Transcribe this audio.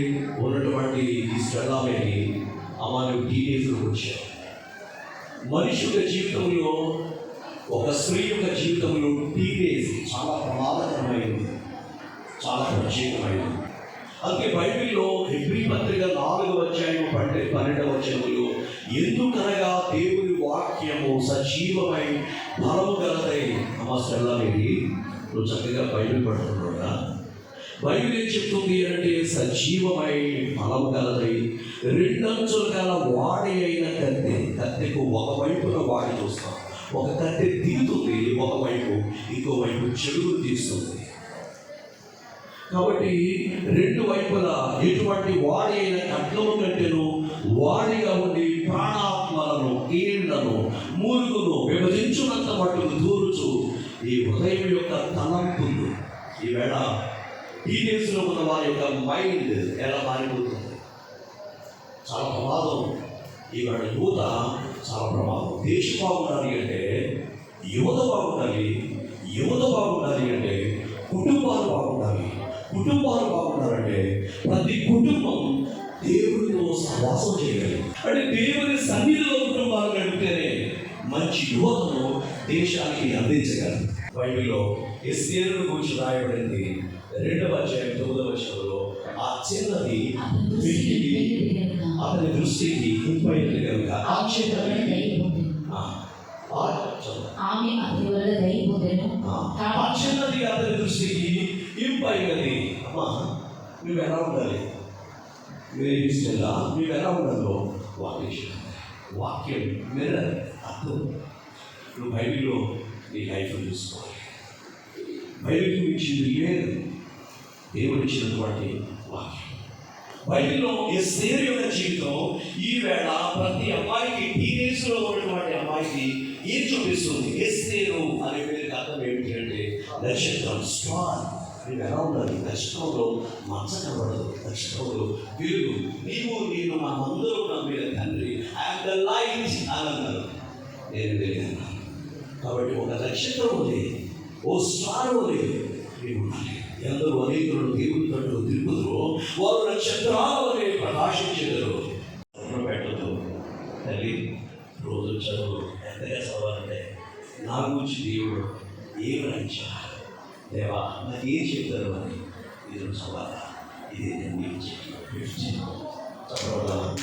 నుండి ఉన్నటువంటి ఈ శ్రద్ధామేటి అమాను టీనేజ్లో వచ్చారు మనిషి మనుషుల జీవితంలో ఒక స్త్రీ యొక్క జీవితంలో టీనేజ్ చాలా ప్రమాదకరమైనది చాలా ప్రత్యేకమైనది. అందుకే బైబిల్లో హెబ్రి పత్రిక నాలుగు వచ్చాయి పంటే పన్నెండవ అధ్యాయంలో ఎందుకనగా దేవుని వాక్యము సజీవమై బలము గలదై? అమ్మ శ్రద్ధ మీరు చక్కగా బయలుపడుతున్నాడా బైబిల్ ఏం చెప్తుంది అంటే సజీవమై బలము కలదై రెండంచుల గల వాడి అయిన కత్తి కత్తికు ఒకవైపున వాడి చూస్తాం. ఒక కత్తి తీరుతుంది ఒకవైపు ఇంకోవైపు చెడుగులు తీస్తుంది. కాబట్టి రెండు వైపులా ఎటువంటి వాడి అయిన కట్లము కట్టెను వాడిగా ఉండి ప్రాణాత్మలను కీళ్ళను మూలుగును విభజించున్నంత మట్టుకు దూరుచు ఈ హృదయం యొక్క తలంపులు. ఈవేళ టీనేజ్లో ఉన్న వారి యొక్క మైండ్ ఎలా మారిపోతుంది? చాలా ప్రమాదం. ఇవాళ యువత చాలా ప్రమాదం. దేశం బాగుండాలి అంటే యువత బాగుండాలి యువత బాగుండాలి అంటే కుటుంబాలు బాగుండాలి. కుటుంబాలు బాగుండాలంటే ప్రతి కుటుంబం దేవుడితో సహవాసం చేయగలి అంటే దేవుని సన్నిధిలో కుటుంబాలు గడిపితేనే మంచి యువతను దేశానికి అందించగలరు. బైబిల్లో ఎస్ఏను గురించి రాయబడింది. రెండవ అధ్యాయం తొమ్మిదవ వచనంలో ఆ చిన్నది అతని దృష్టికి ఇంపైనది కనుక. ఆ చిన్నది. ఆమె అతని వల్ల దయపోతేను ఆ చిన్నది అతని దృష్టికి ఇంపైనది అమ్మా నువ్వు ఎలా ఉండాలి? వేరేలా నువ్వు ఎలా ఉండాలో వాక్యం. వాక్యం మిర్రర్ అర్థం. నువ్వు బైబిల్లో నీ లైఫ్ చూసుకోవాలి. బైబిల్ ఇచ్చింది లేదు. దేవుడు ఇచ్చినటువంటి వాక్యం. బైబిల్లో ఎస్సేరు యొక్క జీవితం ఈవేళ ప్రతి అమ్మాయికి టీనేజ్లో ఉన్నటువంటి అమ్మాయికి ఏం చూపిస్తుంది? ఎస్సేరు అనే పేరుకి అర్థం ఏమిటి అంటే నక్షత్రం స్టార్ నీవు ఎలా ఉండాలి? నక్షత్రంలో మచ్చ కనబడదు నక్షత్రంలో వెలుగు. నీవు నేను మా అందరూ నమ్మిన తండ్రి. ఐఎమ్ ద లైట్ అని అన్నారు. నేను వెళ్ళాను కాబట్టి ఒక నక్షత్రం ఉంది. ఓ స్టార్ ఉంది. నీవు ఉండాలి ఎందరూ అనేకులను దేవుని తట్టు తిరుగుదరో వారు నక్షత్రాలనే ప్రకాశించగలరు పెట్టదు తల్లి రోజు చదువు ఎంతగా చదవాలంటే నా గురించి దేవుడు ఏం దేవా నాకు ఏం చెప్తారు అని ఈరోజు చదవాలా ఇది నేను నీకు చెప్పి చదవాలి